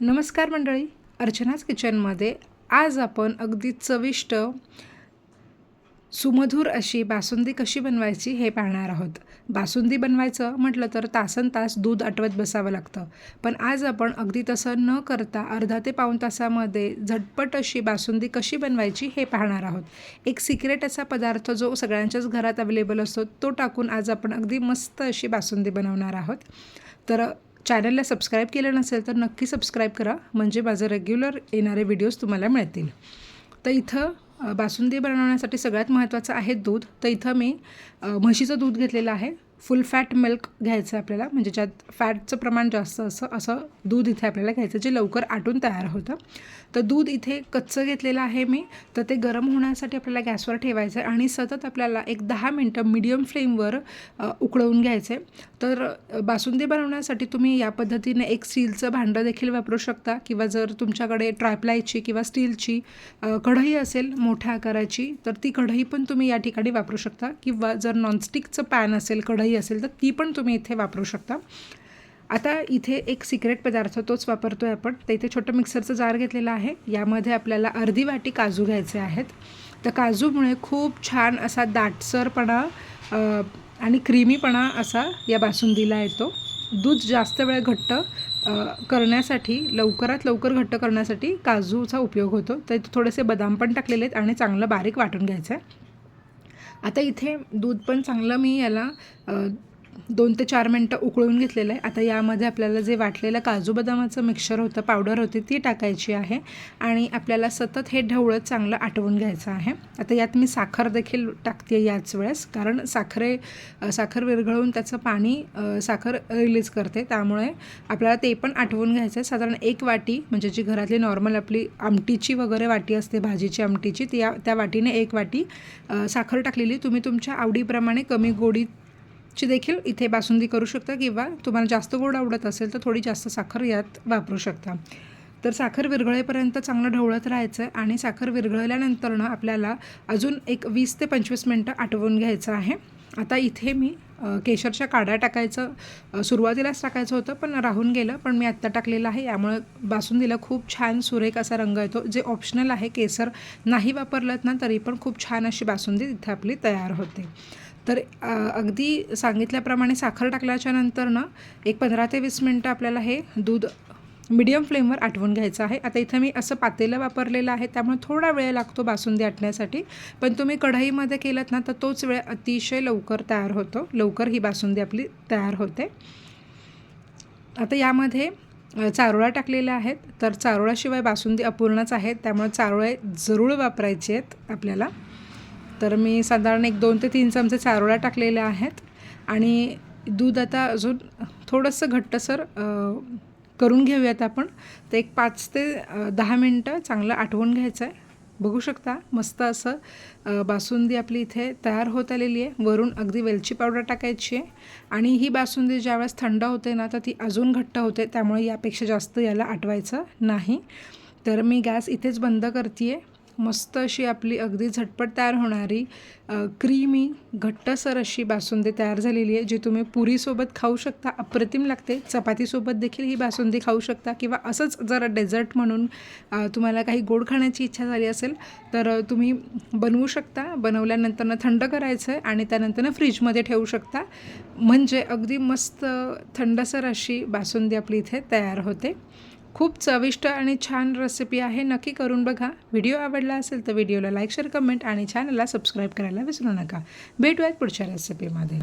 नमस्कार मंडळी. अर्चनाच किचनमध्ये आज आपण अगदी चविष्ट सुमधूर अशी बासुंदी कशी बनवायची हे पाहणार आहोत. बासुंदी बनवायचं म्हटलं तर तासन तास दूध आटवत बसावं लागतं. पण आज आपण अगदी तसं न करता अर्धा ते पाऊण तासामध्ये झटपट अशी बासुंदी कशी बनवायची हे पाहणार आहोत. एक सिक्रेट असा पदार्थ जो सगळ्यांच्याच घरात अवेलेबल असतो तो टाकून आज आपण अगदी मस्त अशी बासुंदी बनवणार आहोत. तर चॅनलला सबस्क्राईब केलं नसेल तर नक्की सबस्क्राईब करा. म्हणजे माझं रेग्युलर येणारे व्हिडिओज तुम्हाला मिळतील. तर इथं बासुंदी बनवण्यासाठी सगळ्यात महत्त्वाचं आहे दूध. तर इथं मी म्हशीचं दूध घेतलेलं आहे. फुल फॅट मिल्क घ्यायचं आहे आपल्याला. म्हणजे ज्यात फॅटचं प्रमाण जास्त असं असं दूध इथे आपल्याला घ्यायचं जे लवकर आटून तयार होतं. तर दूध इथे कच्चं घेतलेलं आहे मी. तर ते गरम होण्यासाठी आपल्याला गॅसवर ठेवायचं आहे आणि सतत आपल्याला एक दहा मिनटं मिडियम फ्लेमवर उकळवून घ्यायचं आहे तर बासुंदी बनवण्यासाठी तुम्ही या पद्धतीने एक स्टीलचं भांडं देखील वापरू शकता किंवा जर तुमच्याकडे ट्रायप्लायची किंवा स्टीलची कढई असेल मोठ्या आकाराची तर ती कढई पण तुम्ही या ठिकाणी वापरू शकता. किंवा जर नॉनस्टिकचं पॅन असेल कढई असेल तर ती पण तुम्ही इथे वापरू शकता. आता इथे एक सिक्रेट पदार्थ तोच वापरतो आहे आपण. तर इथे छोटं मिक्सरचं जार घेतलेलं आहे. यामध्ये आपल्याला अर्धी वाटी काजू घ्यायचे आहेत. तर काजूमुळे खूप छान असा दाटसरपणा आणि क्रीमीपणा असा या बासुंदीला येतो. दूध जास्त वेळ घट्ट करण्यासाठी लवकरात लवकर घट्ट करण्यासाठी काजूचा उपयोग होतो. तर थोडेसे बदाम पण टाकलेले आहेत आणि चांगलं बारीक वाटून घ्यायचं आहे आता इथे दूध पण चांगलं मी याला दोन ते चार मिनटं उकळून घेतलेलं आहे. आता यामध्ये आपल्याला जे वाटलेलं काजू बदामाचं मिक्सर होतं पावडर होती ती टाकायची आहे. आणि आपल्याला सतत हे ढवळत चांगलं आटवून घ्यायचं आहे. आता यात मी साखर देखील टाकते याच वेळेस कारण साखरे साखर विरघळून त्याचं पाणी साखर रिलीज करते. त्यामुळे आपल्याला ते पण आटवून घ्यायचं आहे. साधारण एक वाटी म्हणजे जी घरातली नॉर्मल आपली आमटीची वगैरे वाटी असते भाजीची आमटीची त्या त्या वाटीने एक वाटी साखर टाकलेली. तुम्ही तुमच्या आवडीप्रमाणे कमी गोडीत ची देखील इथे बासुंदी करू शकता किंवा तुम्हाला जास्त गोड आवडत असेल तर थोडी जास्त साखर यात वापरू शकता. तर साखर विरघळेपर्यंत चांगलं ढवळत राहायचं आहे आणि साखर विरघळल्यानंतरनं आपल्याला अजून एक वीस ते पंचवीस मिनटं आटवून घ्यायचं आहे. आता इथे मी केशरच्या काड्या टाकायचं सुरुवातीलाच टाकायचं होतं पण राहून गेलं पण मी आत्ता टाकलेलं आहे. यामुळे बासुंदीला खूप छान सुरेख असा रंग येतो जे ऑप्शनल आहे केसर नाही वापरलं ना तरी पण खूप छान अशी बासुंदी तिथे आपली तयार होते. तर अगदी सांगितल्याप्रमाणे साखर टाकल्याच्या नंतर ना एक पंधरा ते वीस मिनटं आपल्याला हे दूध मीडियम फ्लेमवर आटवून घ्यायचं आहे. आता इथं मी असं पातेलं वापरलेलं आहे त्यामुळे थोडा वेळ लागतो बासुंदी आटण्यासाठी. पण तुम्ही कढईमध्ये केलं ना तर तोच वेळ अतिशय लवकर तयार होतो. लवकर ही बासुंदी आपली तयार होते. आता यामध्ये चारोळा चारोळ्या टाकलेल्या आहेत. तर चारोळ्याशिवाय बासुंदी अपूर्णच आहेत. त्यामुळे चारोळे जरूर वापरायचे आहेत आपल्याला. तर मी साधारण एक दोन ते तीन चमचे चारोळ्या टाकलेल्या आहेत. आणि दूध आता अजून थोडंसं घट्टसर करून घेऊयात आपण. तर एक पाच ते दहा मिनटं चांगलं आठवून घ्यायचं आहे. बघू शकता मस्त असं बासुंदी आपली इथे तयार होत आलेली आहे. वरून अगदी वेलची पावडर टाकायची आहे. आणि ही बासुंदी ज्यावेळेस थंड होते ना तर ती अजून घट्ट होते. त्यामुळे यापेक्षा जास्त याला आटवायचं नाही. तर मी गॅस इथेच बंद करते आहे मस्त अशी आपली अगदी झटपट तयार होणारी क्रीमी घट्टसर अशी बासुंदी तयार झालेली आहे जी तुम्ही पुरीसोबत खाऊ शकता. अप्रतिम लागते. चपातीसोबत देखील ही बासुंदी खाऊ शकता किंवा असंच जर डेझर्ट म्हणून तुम्हाला काही गोड खाण्याची इच्छा झाली असेल तर तुम्ही बनवू शकता. बनवल्यानंतरनं थंड करायचं आहे आणि त्यानंतरनं फ्रीजमध्ये ठेवू शकता. म्हणजे अगदी मस्त थंडसर अशी बासुंदी आपली इथे तयार होते. खूप चविष्ट आणि छान रेसिपी आहे. नक्की करून बघा. व्हिडिओ आवडला असेल तर व्हिडिओला लाईक शेअर कमेंट आणि चॅनलला सबस्क्राईब करायला विसरू नका. भेटूयात पुढच्या रेसिपीमध्ये